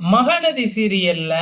மகாநதி சீரியல்ல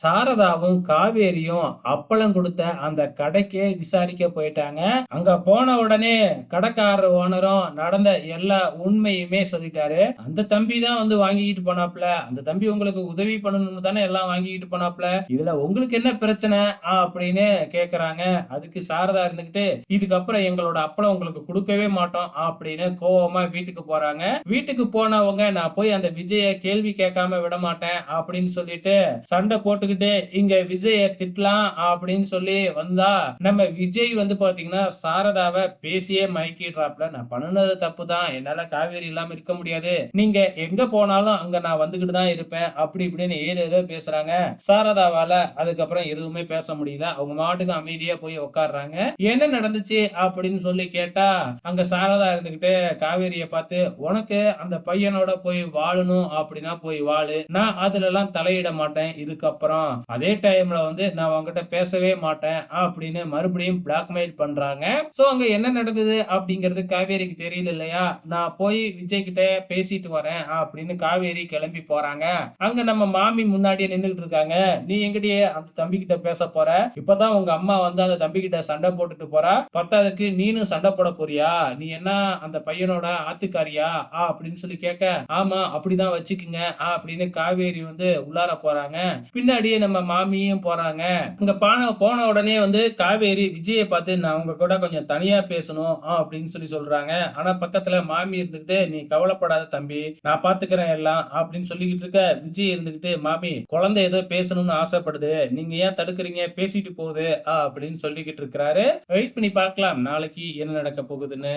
சாரதாவும் காவேரியும் அப்பளம் கொடுத்த அந்த கடைக்கே விசாரிக்க போயிட்டாங்க. அங்க போன உடனே கடைக்காரர் ஓனரும் நடந்த எல்லா உண்மையுமே சொல்லிட்டாரு. அந்த தம்பி தான் வந்து வாங்கிக்கிட்டு போனாப்ல அந்த தம்பி உங்களுக்கு உதவி பண்ணணும்னு தானே எல்லாம் வாங்கிக்கிட்டு போனாப்ல இதுல உங்களுக்கு என்ன பிரச்சனை? அப்படின்னு கேக்குறாங்க. அதுக்கு சாரதா இருந்துகிட்டு இதுக்கப்புறம் எங்களோட அப்பளம் உங்களுக்கு கொடுக்கவே மாட்டோம் அப்படின்னு கோவமா வீட்டுக்கு போறாங்க. வீட்டுக்கு போனவங்க நான் போய் அந்த விஜய கேள்வி கேட்காம விட மாட்டேன். அப்படின்னு சொல்லிட்டு சண்டை போட்டுக்கிட்டு இங்க விஜய திட்டலாம் அப்படின்னு சொல்லி வந்தா நம்ம விஜய் வந்து பாத்தீங்கன்னா சாரதாவை பேசியே மயக்கிடுறாப்ல நான் பண்ணுனது தப்பு தான் என்னால காவேரி இல்லாம இருக்க முடியாது. நீங்க எங்க போனாலும் அங்க நான் வந்துகிட்டு தான் இருப்பேன். அப்படி இப்படின்னு ஏதோ ஏதோ பேசுறாங்க. சாரதாவால அதுக்கப்புறம் எதுவுமே பேச முடியல. அவங்க மாட்டுக்கு அமைதியா போய் உட்காடுறாங்க என்ன நடந்துச்சு அப்படின்னு சொல்லி கேட்டா அங்க சாரதா இருந்துகிட்டு காவேரிய பார்த்து உனக்கு அந்த பையனோட போய் வாழணும் அப்படின்னா போய் வாழு. நான் அதுல எல்லாம் தலையிட மாட்டேன். இதுக்கப்புறம் அதே டைம்ல வந்து நான் உங்ககிட்ட பேசவே மாட்டேன் அப்படின்னு மறுபடியும் பிளாக்மெயில் பண்றாங்க. சோ அங்க என்ன நடந்தது அப்படிங்கிறது காவேரிக்கு தெரியல இல்லையா? நான் போய் விஜய் கிட்ட பேசிட்டு வரேன் அப்படின்னு காவேரி கிளம்பி போறாங்க. அங்க நம்ம மாமி முன்னாடியே நின்னுகிட்டு இருக்காங்க. நீ எங்கிட்டயே அந்த தம்பி கிட்ட பேச போற? இப்பதான் உங்க அம்மா வந்து அந்த தம்பி கிட்ட சண்டை போட்டுட்டு போறா. பத்தாவதுக்கு நீனும் சண்டை போட போறியா? நீ என்ன அந்த பையனோட ஆத்துக்காரியா? ஆ அப்படின்னு சொல்லி கேட்க ஆமா அப்படிதான் வச்சுக்குங்க அப்படின்னு காவேரி வந்து உள்ளார போறாங்க. பின்னாடியே நம்ம மாமியும் போறாங்க. இங்க பான போன உடனே வந்து காவேரி விஜயை பார்த்து நான் உங்க கூட கொஞ்சம் தனியா பேசணும் அப்படின்னு சொல்லி சொல்றாங்க. ஆனா பக்கத்துல மாமி இருந்துகிட்டு நீ கவலைப்படாத தம்பி நான் பாத்துக்கிறேன் எல்லாம் அப்படின்னு சொல்லிக்கிட்டு இருக்க விஜய் இருந்துகிட்டு மாமி குழந்தை ஏதோ பேசணும்னு ஆசைப்படுது. நீங்க ஏன் தடுக்கிறீங்க? பேசிட்டு போகுது ஆ அப்படின்னு சொல்லிக்கிட்டு இருக்கிறாரு. வெயிட் பண்ணி பார்க்கலாம் நாளைக்கு என்ன நடக்க போகுதுன்னு.